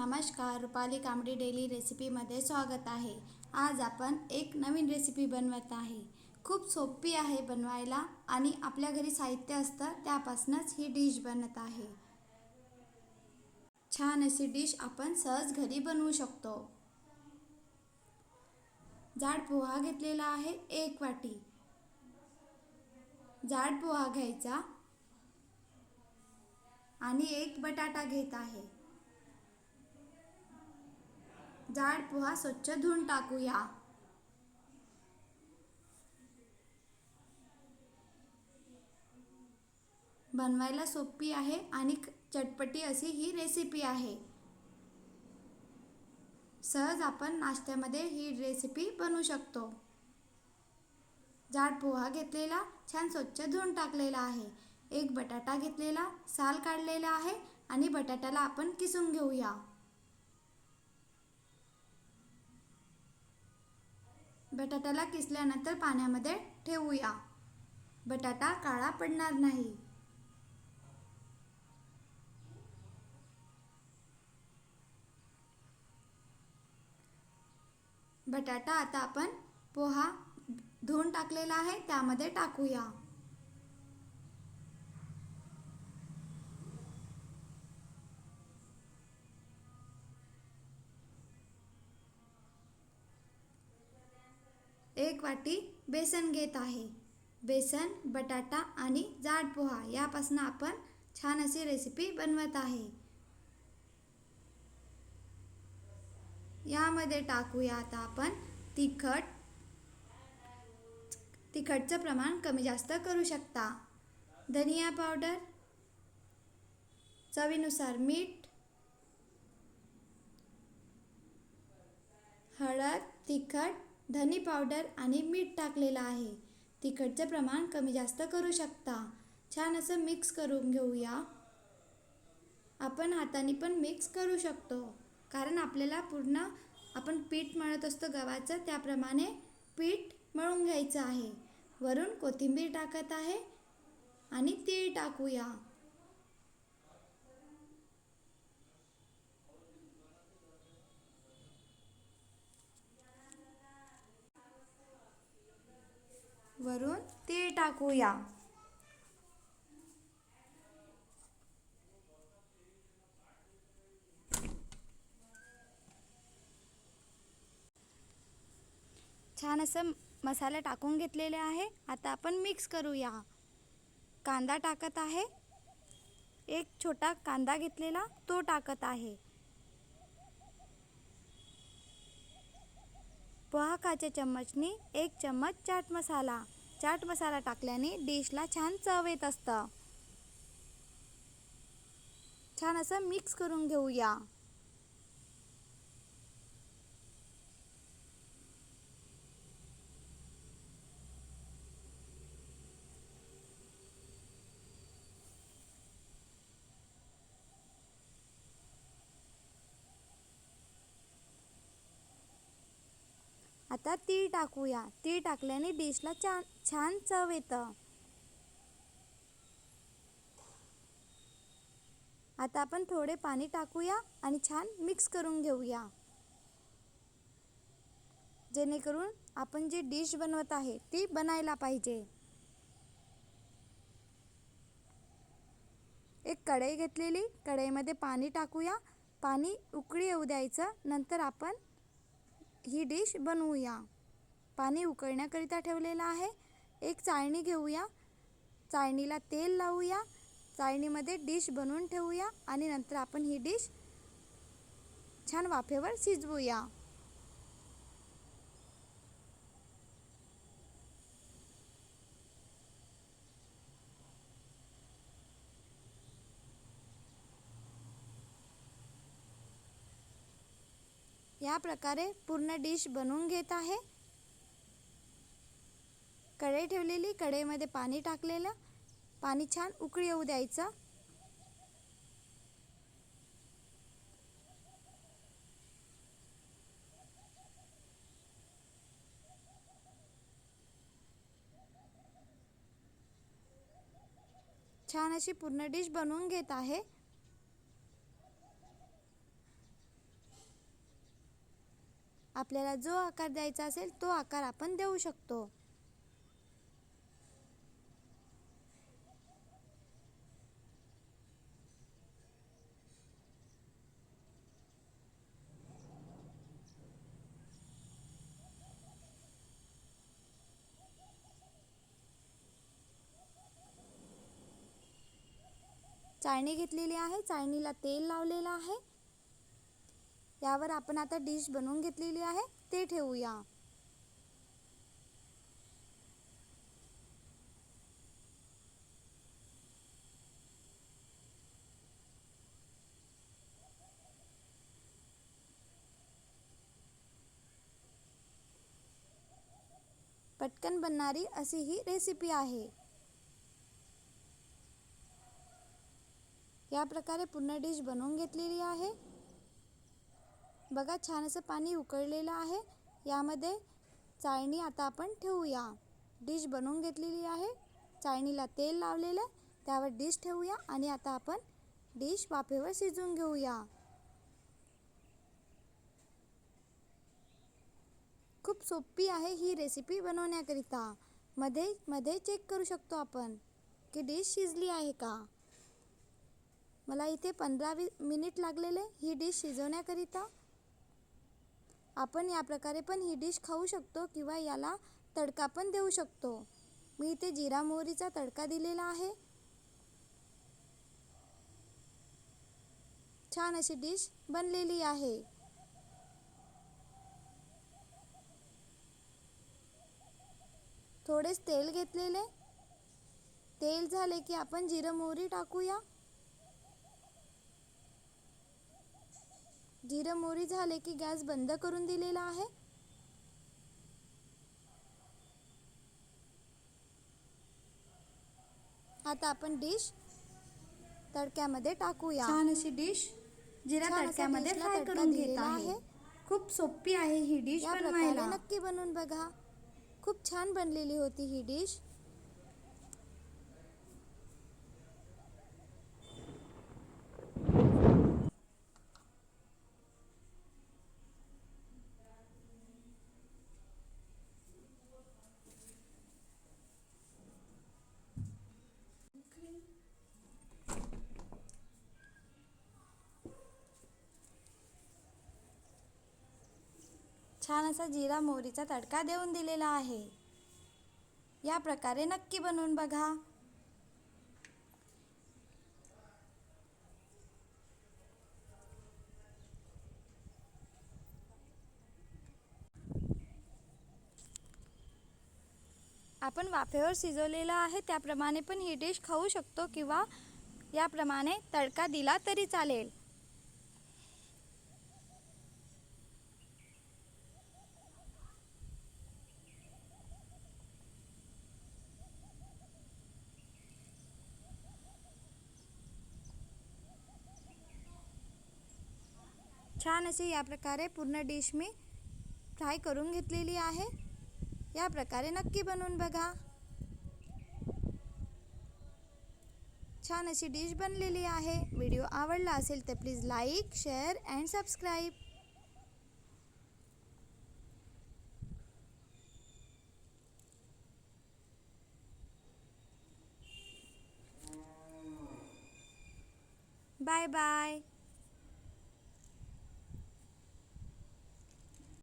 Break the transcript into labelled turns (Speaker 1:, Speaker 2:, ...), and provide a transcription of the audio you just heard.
Speaker 1: नमस्कार रुपाली कांबडी डेली रेसिपीमध्ये स्वागत आहे. आज आपण एक नवीन रेसिपी बनवत आहे. खूप सोपी आहे बनवायला आणि आपल्या घरी साहित्य असतं त्यापासूनच ही डिश बनत आहे. छान अशी डिश आपण सहज घरी बनवू शकतो. जाड पोहा घेतलेला आहे एक वाटी. जाड पोहा घ्यायचा आणि एक बटाटा घेत आहे. जाड पोहा स्वच्छ धुवून टाकूया. बनवायला सोपी आहे आणि चटपटी अशी ही रेसिपी आहे. सहज आपण नाश्त्यामध्ये ही रेसिपी बनवू शकतो. जाड पोहा घेतलेला छान स्वच्छ धुवून टाकलेला आहे. एक बटाटा घेतलेला साल काढलेला आहे आणि बटाट्याला आपण किसून घेऊया. बटाट्याला किसल्यानंतर पाण्यामध्ये ठेवूया. बटाटा काळा पडणार नाही. बटाटा आता आपण पोहा धुवून टाकलेला आहे त्यामध्ये टाकूया. एक वाटी बेसन घेत आहे. बेसन बटाटा आणि जाड पोहा यापासून आपण छान अशी रेसिपी बनवत आहे. यामध्ये टाकूया आता आपण तिखट. तिखटचं प्रमाण कमी जास्त करू शकता. धनिया पावडर चवीनुसार मीठ हळद तिखट धनी पावडर आणि मीठ टाकलेलं आहे. तिखटचं प्रमाण कमी जास्त करू शकता. छान असं मिक्स करून घेऊया. आपण हाताने पण मिक्स करू शकतो. कारण आपल्याला पूर्ण आपण पीठ मळत असतो गव्हाचं त्याप्रमाणे पीठ मळून घ्यायचं आहे. वरून कोथिंबीर टाकत आहे आणि तीळ टाकूया. वरून तीळ टाकूया. छान असं मसाला टाकून घेतलेले आहे. आता आपण मिक्स करूया. कांदा टाकत आहे. एक छोटा कांदा घेतलेला तो टाकत आहे. पोहा काच्या चम्मचनी एक चम्मच चाट मसाला. चाट मसाला टाकल्याने डिशला छान चव येत असतं. छान असं मिक्स करून घेऊया. आता तीळ टाकूया. तीळ टाकल्याने डिशला छान छान चव येतं. आता आपण थोडे पाणी टाकूया आणि छान मिक्स करून घेऊया. जेणेकरून आपण जी डिश बनवत आहे ती बनायला पाहिजे. एक कढई घेतलेली. कढईमध्ये पाणी टाकूया. पाणी उकळी येऊ द्यायचं. नंतर आपण ही डिश बनवूया. पाणी उकळण्याकरिता ठेवलेलं आहे. एक चाळणी घेऊया. चाळणीला तेल लावूया. चाळणीमध्ये डिश बनवून ठेवूया आणि नंतर आपण ही डिश छान वाफेवर शिजवूया. या प्रकारे पूर्ण डिश बनवून घेत आहे. कढई ठेवलेली कढईमध्ये पाणी टाकलेलं. पाणी छान उकळी येऊ द्यायचं. छान अशी पूर्ण डिश बनवून घेत आहे. आपल्याला जो आकार द्यायचा असेल तो आकार आपण देऊ शकतो. चाळणी घेतलेली आहे. चाळणीला तेल लावलेलं आहे. यावर आपण आता डिश बनवून घेतलेली आहे, ते ठेवूया. पटकन बनणारी अशी ही रेसिपी आहे. या प्रकारे पूर्ण डिश बनवून घेतलेली आहे. बघा छान असं पाणी उकळलेलं आहे. यामध्ये चाळणी आता आपण ठेवूया. डिश बनवून घेतलेली आहे. चाळणीला तेल लावलेलं त्यावर डिश ठेवूया आणि आता आपण डिश वाफेवर शिजवून घेऊया. खूप सोपी आहे ही रेसिपी बनवण्याकरिता. मध्ये मध्ये चेक करू शकतो आपण की डिश शिजली आहे का. मला इथे पंधरा वी मिनिट लागलेले. ही डिश शिजवण्याकरिता आपण या प्रकारे पण ही डिश खाऊ शकतो किंवा याला तडका पण देऊ शकतो. मी इथे जिरा मोहरीचा तडका दिलेला आहे. छान अशी डिश बनलेली आहे. थोडेच तेल घेतलेले. तेल झाले की आपण जिरं मोहरी टाकूया. जिरं मोहरी झाले की गॅस बंद करून दिलेला आहे? आता आपण डिश तडक्यामध्ये टाकूया.
Speaker 2: छान अशी डिश जिरा तडक्यामध्ये फ्राय करून घेत आहे. खूप सोपी आहे ही डिश बनवायला.
Speaker 1: नक्की बनवून बघा. खूप छान बनलेली होती ही डिश. छान असा जिरा मोहरीचा तडका देऊन दिलेला आहे. या प्रकारे नक्की बनवून बघा. आपण वाफेवर शिजवलेलं आहे त्याप्रमाणे पण ही डिश खाऊ शकतो किंवा याप्रमाणे तडका दिला तरी चालेल. छान अशी या प्रकारे पूर्ण डिश मी फ्राय करून घेतलेली आहे. या प्रकारे नक्की बनवून बघा. छान अशी डिश बनलेली आहे. व्हिडिओ आवडला असेल तर please like share and subscribe bye bye